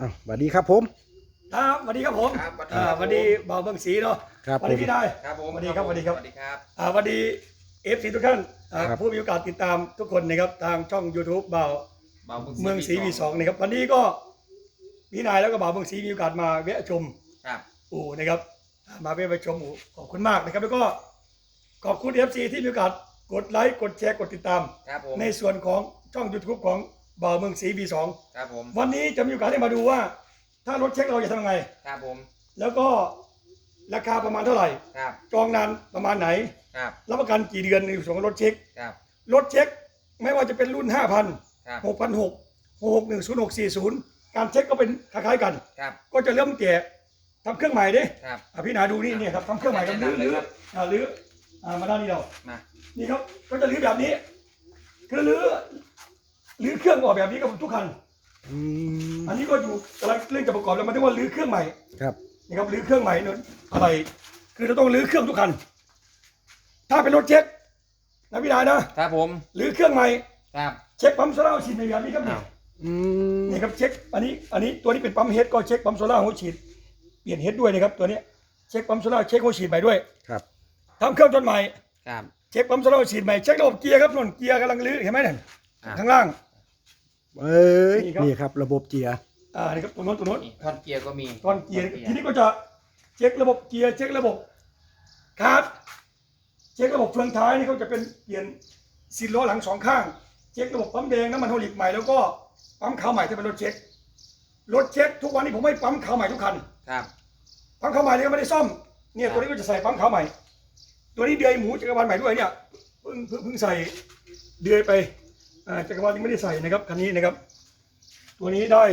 อ้าวสวัสดีครับผม ครับสวัสดีครับผมครับสวัสดีอ่าครับสวัสดีบ่าวเมืองศรีเนาะครับสวัสดีผม พี่ได้ ครับผมสวัสดีครับสวัสดีครับ สวัสดีครับ อ่าสวัสดีเอฟซีทุกท่านอ่าครับ ผู้มีโอกาสติดตามทุกคนนะครับทางช่อง YouTube บ่าวบ่าวเมืองศรีวีสองนะครับวันนี้ก็พี่นายแล้วก็บ่าวเมืองศรีมีโอกาสมาแวะชมครับอู่นะครับอ่ามาแวะชมอู่ขอบคุณมากนะครับ แล้วก็ขอบคุณ FC ที่มีโอกาสกดไลค์กดแชร์กดติดตาม ครับผมในส่วนของช่อง YouTube ของ บ่าวเมืองศรีวีสองครับผมวันนี้จะมีโอกาสได้มาดูว่า ถ้ารถเช็คเราจะทำยังไง ครับผมแล้วก็ราคาประมาณเท่าไหร่ ครับจองนานประมาณไหน ครับรับประกันกี่เดือนในส่วนของรถเช็ค ครับ รถเช็คไม่ว่าจะเป็นรุ่น 5,000 ครับ6,600 6610640 การเช็คก็เป็นคล้ายๆกัน ครับก็จะเริ่มแก่ทำเครื่องใหม่ดิครับ อะพี่นาดูนี่เนี่ยครับทำเครื่องใหม่กันลื้อลื้ออ่าลื้ออ่ามาด้านนี้เรา มา นี่ครับก็จะลื้อแบบนี้ คือลื้อ ลื้อเครื่องออกแบบนี้กับทุกคัน อืมอันนี้ก็อยู่กำลังเรื่องจะประกอบแล้วมันเรียกว่าลื้อเครื่องใหม่ครับนี่ครับรื้อเครื่องใหม่นั่นอะไรคือเราต้องรื้อเครื่องทุกคัน ถ้าเป็นรถเช็คนะพี่นายนะครับผมรื้อเครื่องใหม่ ครับ เช็คปั๊มโซล่าหัวฉีดในแบบนี้ครับนี่อ้าว อืมนี่ครับเช็คอันนี้อันนี้ตัวนี้เป็นปั๊มเฮดก็เช็คปั๊มโซล่าหัวฉีดเปลี่ยนเฮดด้วยนะครับตัวนี้เช็คปั๊มโซล่าเช็คหัวฉีดใหม่ด้วยครับ ทำเครื่องจนใหม่ ครับ เช็คปั๊มโซล่าหัวฉีดใหม่เช็คระบบเกียร์ครับนนเกียร์กำลังรื้อเห็นไหมนั่นอะ ข้างล่าง เอ้ยนี่ครับ นี่ครับ ระบบเจียร์อ่านี่ครับตัวโน้นตัวโน้นนี่ท่อนเกียร์ก็มีตอนเกียร์ทีนี้ก็จะเช็คระบบเกียร์เช็คระบบคาร์ดเช็คระบบเฟืองท้ายนี่เขาจะเป็นเปลี่ยนซีนล้อหลังสองข้าง เช็คระบบปั๊มแดงน้ำมันโฮลิกใหม่แล้วก็ปั๊มขาวใหม่ที่เป็นรถเช็ครถเช็คทุกวันนี้ผมไม่ปั๊มขาวใหม่ทุกคัน ครับ ปั๊มขาวใหม่นี่ก็ไม่ได้ซ่อมเนี่ยตัวนี้ก็จะใส่ปั๊มขาวใหม่ ตัวนี้เดือยหมูจักรวาลใหม่ด้วยเนี่ยเพิ่งเพิ่งเพิ่งใส่เดือยไปอ่า จักรวาลยังไม่ได้ใส่นะครับคันนี้นะครับ ตัวนี้ได้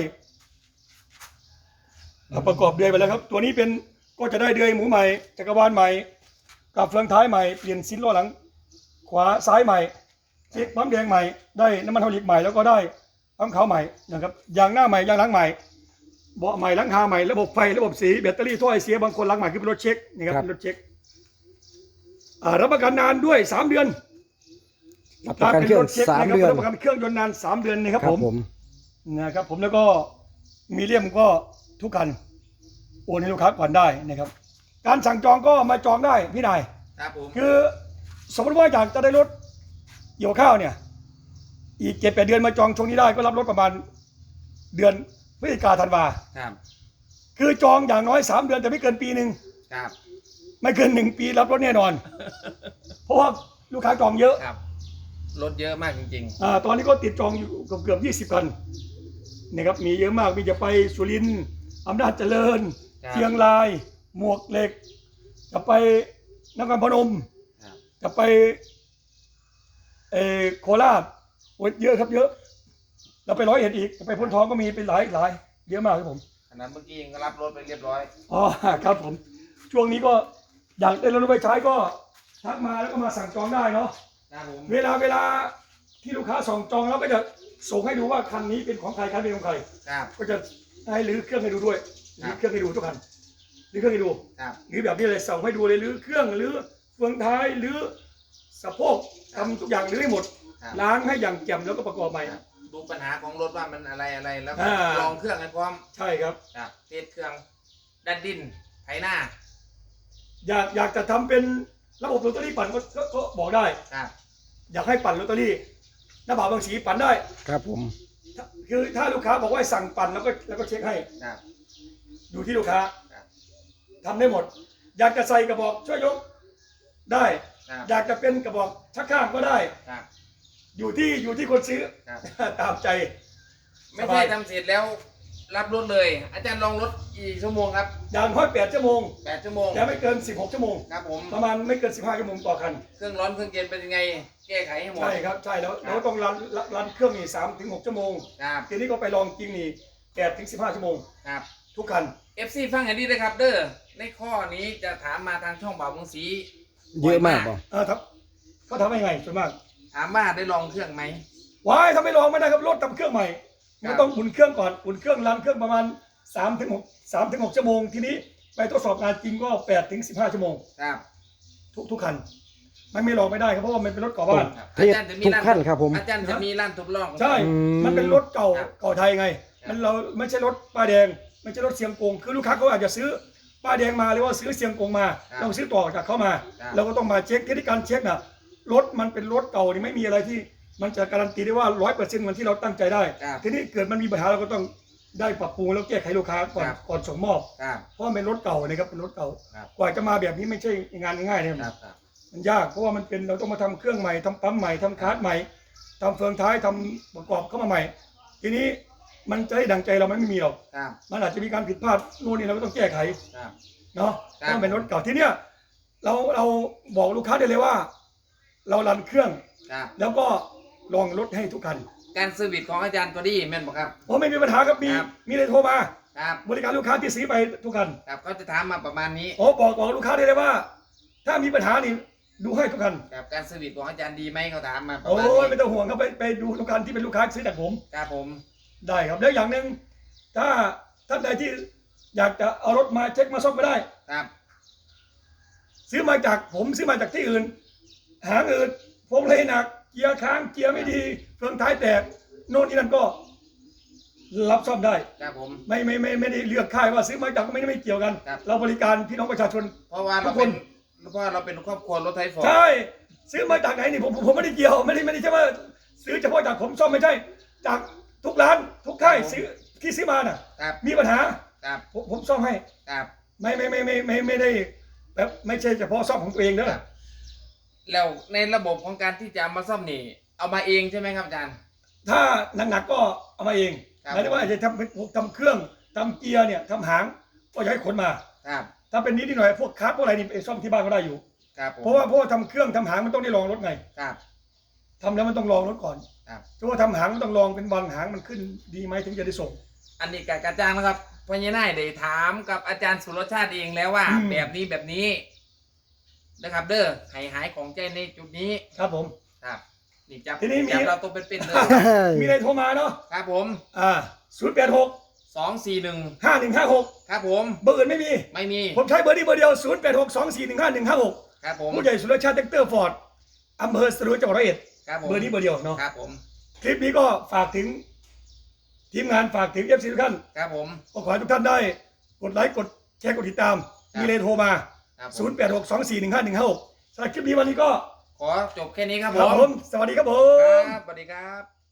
อ่าประกอบเดือยไปแล้วครับ ตัวนี้เป็นก็จะได้เดือยหมูใหม่ จักรวาลใหม่กับเฟืองท้ายใหม่เปลี่ยนซินล้อหลัง ขวาซ้ายใหม่เช็คปั๊มแดงใหม่ได้น้ำมันเฮาลิกใหม่แล้วก็ได้ปั๊มขาวใหม่นะครับยางหน้าใหม่ยางหลังใหม่เบาะใหม่หลังคาใหม่ระบบไฟระบบสีแบตเตอรี่ท่อไอเสียบางคนหลังใหม่คือเป็นรถเช็คนี่ครับเป็นรถเช็คอ่ารับประกันนานด้วยสามเดือน รับประกันเครื่องถ้ป็ถช็คสามนะคบเดือน รับประกันเครื่องยนต์นานสามเดือนนะครับครับผมผมนะครับผมแล้วก็มีเลี่ยมก็ทุกคันโอนให้ลูกค้าก่อนได้นะครับ การสั่งจองก็มาจองได้พี่นายครับผมคือสมมติว่าอยากจะได้รถเกี่ยวข้าวเนี่ย อีกเจ็ดแปดเดือนมาจองช่วงนี้ได้ก็รับรถประมาณเดือนพฤศจิกาธันวาครับ คือจองอย่างน้อยสามเดือนแต่ไม่เกินปีหนึ่งครับ ไม่เกินหนึ่งปีรับรถแน่นอน เพราะว่าลูกค้าจองเยอะครับ รถเยอะมากจริงอ่าตอนนี้ก็ติดจองอยู่เกือบเกือบยี่สิบคันนะครับมีเยอะมากมีจะไปสุรินทร์อำนาจเจริญครับเชียงราย หมวกเหล็ก จะไปนครพนมๆครับจะไปเออโคราชโอ้ยเยอะครับเยอะ เราไปร้อยเอ็ดอีกจะไปพ้นทองก็มีเป็นหลายหลายเยอะมากครับผมขนาดเมื่อกี้ยังรับรถไปเรียบร้อย อ๋อ ครับผม ช่วงนี้ก็อยากได้รถไปใช้ก็ทักมาแล้วก็มาสั่งจองได้เนาะ ครับผมเวลาเวลาที่ลูกค้าส่งจองแล้วก็จะส่งให้ดูว่าคันนี้เป็นของใครคันนี้เป็นของใคร ครับก็จะให้รื้อเครื่องให้ดูด้วยครัรื้บอเครื่องให้ดูทุกคันรื้อเครื่องให้ดูครับหรือแบบนี้เลยส่งให้ดูเลยรื้อเครื่องรื้อเฟืองท้ายรื้อสะโพกทำทุกอย่างรื้อให้หมด ครับล้างให้อย่างแจ่มแล้วก็ประกอบใหม่ครับดูปัญหาของรถว่ามันอะไรอะไรแล้วก็อ่า ลองเครื่องให้พร้อมใช่ครับ ครับเทสเครื่องดันดินไถหน้าอยากอยากจะทำเป็นระบบลอตเตอรี่ปั่นก็ก็ก็บอกได้ ครับ อยากให้ปั่นลอตเตอรี่หน้าบ่าวบางสีปั่นได้ ครับผมถ้าคือถ้าลูกค้าบอกว่าให้สั่งปั่นแล้วก็แล้วก็เช็คให้ ครับ อยู่ที่ลูกค้าครับ ทำได้หมด อยากจะใส่กระบอกช่วยยกได้ ครับอยากจะเป็นกระบอกชักข้างก็ได้ ครับ อยู่ที่อยู่ที่คนซื้อ ครับ ตามใจ ไม่สบาใช่ยทำเสร็จแล้ว รับรถเลย อาจารย์ลองรถกี่ชั่วโมงครับอย่างน้อยแปดชั่วโมงแปดชั่วโมงแต่ไม่เกิน 16 ชั่วโมง ครับผม ประมาณไม่เกิน 15 ชั่วโมงต่อคัน เครื่องร้อนเครื่องเย็นเป็นยังไง แก้ไขให้หมด ใช่ครับ ใช่แล้วเราต้องรันรันรันเครื่องนี่สามถึงหกชั่วโมง ครับ ทีนี้ก็ไปลองจริงนี่แปดถึงสิบห้าชั่วโมง ครับ ทุกคัน FC ฟังอันนี้นะครับ เด้อ ในข้อนี้จะถามมาทางช่องบ่าวเมืองศรีเยอะมากบ่เออครับเขาทำยังไงส่วนมาก ถามว่าได้ลองเครื่องไหมว้ายถ้าไม่ลองไม่ได้ครับรถทำเครื่องใหม่ ครับ มันต้องอุ่นเครื่องก่อนอุ่นเครื่องรันเครื่องประมาณ3ถึง6 3ถึง6ชั่วโมงทีนี้ไปทดสอบงานจริงก็8ถึง15ชั่วโมง ครับทุกทุกคัน มันไม่ลองไม่ได้ครับเพราะว่ามันเป็นรถก่อบ้าน ครับเทสทุกขั้นครับผม อาจารย์จะมีร้านทดลอง ใช่ อืม มันเป็นรถเก่าครับเก่าไทยไงมันเราไม่ใช่รถป้ายแดง ไม่ใช่รถเสียงกง คือลูกค้าเขาอาจจะซื้อป้ายแดงมาหรือว่าซื้อเสียงกงมา ครับเราซื้อต่อจากเขามา ครับ เราก็ต้องมาเช็คที่การเช็คน่ะ รถมันเป็นรถเก่านี่ไม่มีอะไรที่ มันจะการันตีได้ว่าร้อยเปอร์เซ็นต์เหมือนที่เราตั้งใจได้ ครับทีนี้เกิดมันมีปัญหาเราก็ต้องได้ปรับปรุงแล้วแก้ไขลูกค้าก่อนครับ ก่อนส่งมอบ ครับ เพราะมันเป็นรถเก่านะครับเป็นรถเก่า ครับ กว่าจะมาแบบนี้ไม่ใช่งานง่ายๆนะครับ ครับครับมันยากเพราะว่ามันเป็นเราต้องมาทำเครื่องใหม่ทำปั๊มใหม่ทำคาร์ดใหม่ทำเฟืองท้ายทำประกอบเข้ามาใหม่ ทีนี้มันจะให้ดังใจเรามันไม่มีหรอกครับมันอาจจะมีการผิดพลาดนู่นนี่เราก็ต้องแก้ไขครับ เนาะครับเพราะมันเป็นรถเก่าทีเนี้ยเราเราบอกลูกค้าได้เลยว่า เรารันเครื่อง ครับแล้วก็ ลองรถให้ทุกคันการเซอร์วิสของอาจารย์ตัวนี้แม่นบอกครับเพราะไม่มีปัญหาครับมีครับ มีเลยโทรมา ครับบริการลูกค้าที่ซื้อไปทุกคันครับเขาจะถามมาประมาณนี้โอ้บอกบอกลูกค้าได้เลยว่า ถ้ามีปัญหานี่ดูให้ทุกคันครับการเซอร์วิสของอาจารย์ดีไหมเขาถามมาประโอ้มาณยนี้ไม่ต้องห่วงครับไปไปดูทุกคันที่เป็นลูกค้าซื้อจากผม ครับผมได้ครับแล้วอย่างหนึ่งถ้าท่านใดที่อยากจะเอารถมาเช็คมาซ่อมไม่ได้ ครับซื้อมาจากผมซื้อมาจากที่อื่น หางอื่นพวงเลยหนัก เกียร์ค้างเกียร์ไม่ดีเฟืองท้ายแตกโน่นนี่นั่นก็ รับซ่อมได้ ครับผม ไม่ไม่ไม่ไม่ได้เลือกค่ายว่าซื้อมาจากไม่ได้ไม่เกี่ยวกัน ครับ เราบริการพี่น้องประชาชน เพราะว่าทุเรากคนเป็นเพราะว่าเราเป็นครอบครัวรถไทยฟอร์ด ใช่ ซื้อมาจากไหนนี่ผมผมผมไม่ได้เกี่ยวไม่ได้ไม่ได้ใช่ว่าซื้อเฉพาะจากผมซ่อมไม่ใช่ จากทุกร้านทุกค่ายซื้อที่ซื้อมาน่ะ ครับ มีปัญหาครับ ผมผมซ่อมให้ ครับ ไม่ไม่ไม่ไม่ไม่ไม่ได้แบบไม่ใช่เฉพาะซ่อมของตัวเองเด้อครับ แล้วในระบบของการที่จะเอามาซ่อมนี่ เอามาเองใช่ไหมครับอาจารย์ ถ้าหนักๆก็เอามาเองครับ หมายถึงว่าอาจจะทำเป็นพวกทำเครื่องทำเกียร์เนี่ยทำหางก็อยากให้ขนมา ครับ ถ้าเป็นนิดหน่อยพวกคาร์ดพวกอะไรนี่ไปซ่อมที่บ้านก็ได้อยู่ ครับผมเพราะว่าเพราะว่าทำเครื่องทำหางมันต้องได้ลองรถไงครับ ทำแล้วมันต้องลองรถก่อนครับ เพราะว่าทำหางมันต้องลองเป็นวันหางมันขึ้นดีไหมถึงจะได้ส่ง อันนี้กับอาจารย์นะครับพญานาคได้ถามกับอาจารย์สุรชาติเองแล้วว่า อืม แบบนี้แบบนี้ นะครับเด้อให้หายของใจในจุดนี้ครับผม ครับนี่จับทีนี้มี จับเราตัวเป็นๆเลยมีอะไรโทรมาเนาะครับผมอ่าศูนย์แปดหกสองสี่หนึ่งห้าหนึ่งห้าหกครับผมเบอร์อื่นไม่มี ไม่มีผมใช้เบอร์นี้เบอร์เดียวศูนย์แปดหกสองสี่หนึ่งห้าหนึ่งห้าหกครับผมผู้ใหญ่สุรชาติเต็กเตอร์ฟอร์ดอำเภอสรุปจังหวัดร้อยเอ็ดครับผมเบอร์นี้เบอร์เดียวเนาะครับผมคลิปนี้ก็ฝากถึง ทีมงานฝากถึงเอฟซีทุกท่านครับผม ก็ขอให้ทุกท่านได้ กดไลค์กดแชร์กดติดตามครับมีเลยโทรมา ครับผม0 8 6 2 4 1 5 1 5 6สำหรับคลิปนี้วันนี้ก็ขอจบแค่นี้ครับคผรับมผมสวัสดีครับผม ครับสวัสดีครับ